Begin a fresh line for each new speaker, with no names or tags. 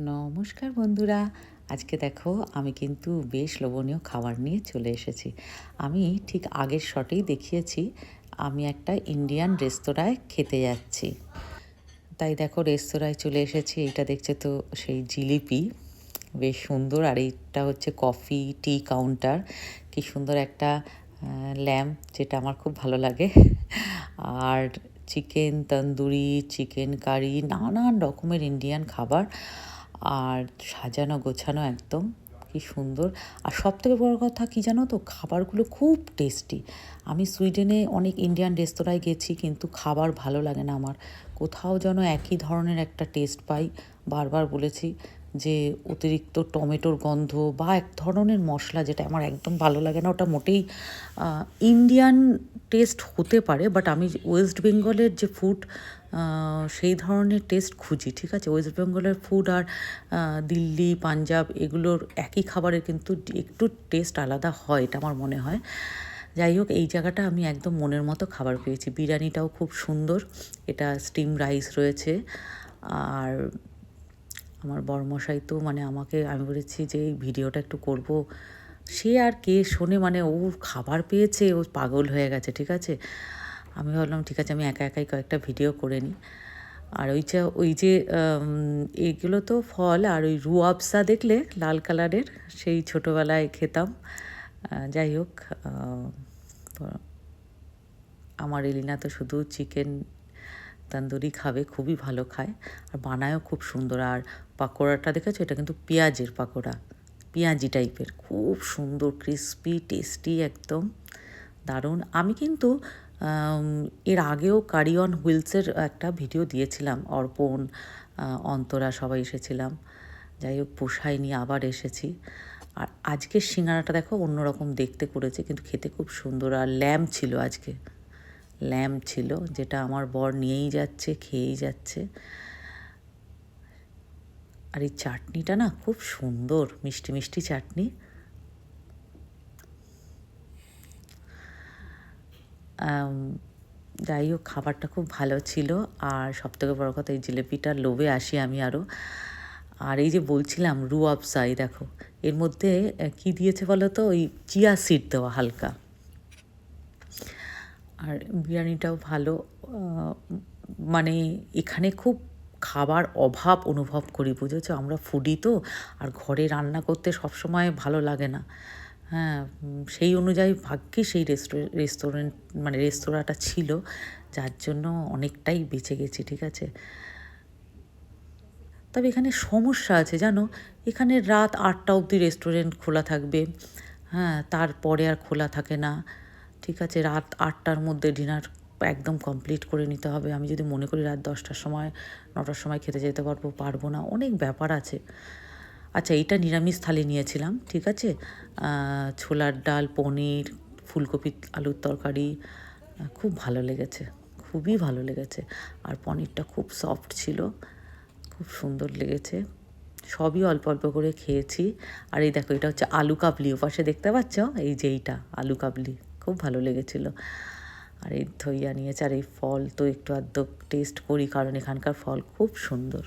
নমস্কার বন্ধুরা। আজকে দেখো, আমি কিন্তু বেশ লোভনীয় খাবার নিয়ে চলে এসেছি। আমি ঠিক আগের শটেই দেখিয়েছি, আমি একটা ইন্ডিয়ান রেস্তোরাঁয় খেতে যাচ্ছি। তাই দেখো, রেস্তোরাঁয় চলে এসেছি। এটা দেখছে তো সেই জিলিপি। বেশ সুন্দর, আর এইটা হচ্ছে কফি, টি কাউন্টার। কি সুন্দর একটা ল্যাম্প, যেটা আমার খুব ভালো লাগে। আর চিকেন তন্দুরি, চিকেন কারি, নানান রকমের ইন্ডিয়ান খাবার। আর সাজানো, গোছানো একদম কি সুন্দর। আর সব থেকে বড়ো কথা কী জানো তো? খাবারগুলো খুব টেস্টি আমি সুইডেনে অনেক ইন্ডিয়ান রেস্তোরাঁয় গেছি কিন্তু খাবার ভালো লাগে না আমার। কোথাও যেন একই ধরনের একটা টেস্ট পাই। বারবার বলেছি যে অতিরিক্ত টমেটোর গন্ধ বা এক ধরনের মশলা যেটা আমার একদম ভালো লাগে না, ওটা মোটেই ইন্ডিয়ান টেস্ট হতে পারে বাট আমি ওয়েস্ট বেঙ্গলের যে ফুড সেই ধরনের টেস্ট খুঁজি, ঠিক আছে? ওয়েস্ট বেঙ্গলের ফুড আর দিল্লি, পাঞ্জাব এগুলোর একই খাবারের কিন্তু একটু টেস্ট আলাদা হয়, এটা আমার মনে হয়। যাই হোক, এই জায়গাটা আমি একদম মনের মতো খাবার পেয়েছি। বিরিয়ানিটাও খুব সুন্দর, এটা স্টিম রাইস রয়েছে, আর আমার বরমশাই তো মানে আমাকে, আমি বলেছি যে এই ভিডিওটা একটু করব। সে আর কে শোনে মানে ও খাবার পেয়েছে, ও পাগল হয়ে গেছে, ঠিক আছে? আমি ভাবলাম, ঠিক আছে, আমি একা একাই কয়েকটা ভিডিও করে নিই। আর ওই যে ওই যে এইগুলো তো ফল আর ওই রু আফসা দেখলে, লাল কালারের, সেই ছোটোবেলায় খেতাম। যাই হোক আমার এলিনা তো শুধু চিকেন তান্দুরি খাবে, খুবই ভালো খায়। আর বানায়ও খুব সুন্দর। আর পাকোড়াটা দেখেছ? এটা কিন্তু পেঁয়াজের পাকোড়া। পেঁয়াজি টাইপের। খুব সুন্দর ক্রিস্পি টেস্টি একদম। দারুণ। আমি কিন্তু এর আগেও কারি অন হুইলসের একটা ভিডিও দিয়েছিলাম। অর্পণ অন্তরা সবাই এসেছিলাম। যাই হোক পোষায় নিয়ে আবার এসেছি। আর আজকের সিঙ্গারাটা দেখো, অন্যরকম দেখতে করেছে, কিন্তু খেতে খুব সুন্দর। আর ল্যাম্প ছিল আজকে। ল্যাম্প ছিল, যেটা আমার বর নিয়েই যাচ্ছে, খেয়েই যাচ্ছে। আর এই চাটনিটা না খুব সুন্দর, মিষ্টি মিষ্টি চাটনি। যাই হোক, খাবারটা খুব ভালো ছিল। আর সবথেকে বড় কথা, এই জিলিপিটার লোভে আসি আমি আরও আর এই যে বলছিলাম রু আফসাই দেখো, এর মধ্যে কি দিয়েছে বলো তো? ওই চিয়া সিড দেওয়া হালকা। আর বিরিয়ানিটাও ভালো মানে এখানে খুব খাবার অভাব অনুভব করি, বুঝেছ? আমরা ফুডি তো, আর ঘরে রান্না করতে সবসময় ভালো লাগে না। হ্যাঁ সেই অনুযায়ী ভাগ্যে সেই রেস্টুরেন্ট মানে রেস্তোরাঁটা ছিল, যার জন্য অনেকটাই বেঁচে গেছি, ঠিক আছে? তবে এখানে সমস্যা আছে, জানো? এখানে রাত আটটা অবধি রেস্টুরেন্ট খোলা থাকবে। হ্যাঁ তারপরে আর খোলা থাকে না। ঠিক আছে, রাত আটটার মধ্যে ডিনার একদম কমপ্লিট করে নিতে হবে। আমি যদি মনে করি রাত দশটার সময়, নটার সময় খেতে যেতে পারব পারব না, অনেক ব্যাপার আছে। আচ্ছা এইটা নিরামিষ থালি নিয়েছিলাম, ঠিক আছে? ছোলার ডাল, পনির, ফুলকপি, আলুর তরকারি খুব ভালো লেগেছে, খুবই ভালো লেগেছে। আর পনিরটা খুব সফট ছিল, খুব সুন্দর লেগেছে। সবই অল্প অল্প করে খেয়েছি। আর এই দেখো, এটা হচ্ছে আলু কাবলি, ওপাশে দেখতে পাচ্ছ? এই যে এইটা, আলু কাবলি। খুব ভালো লেগেছিলো। আর এই ধইয়া নিয়েছে, আর এই ফল তো একটু আধ টেস্ট করি, কারণ এখানকার ফল খুব সুন্দর।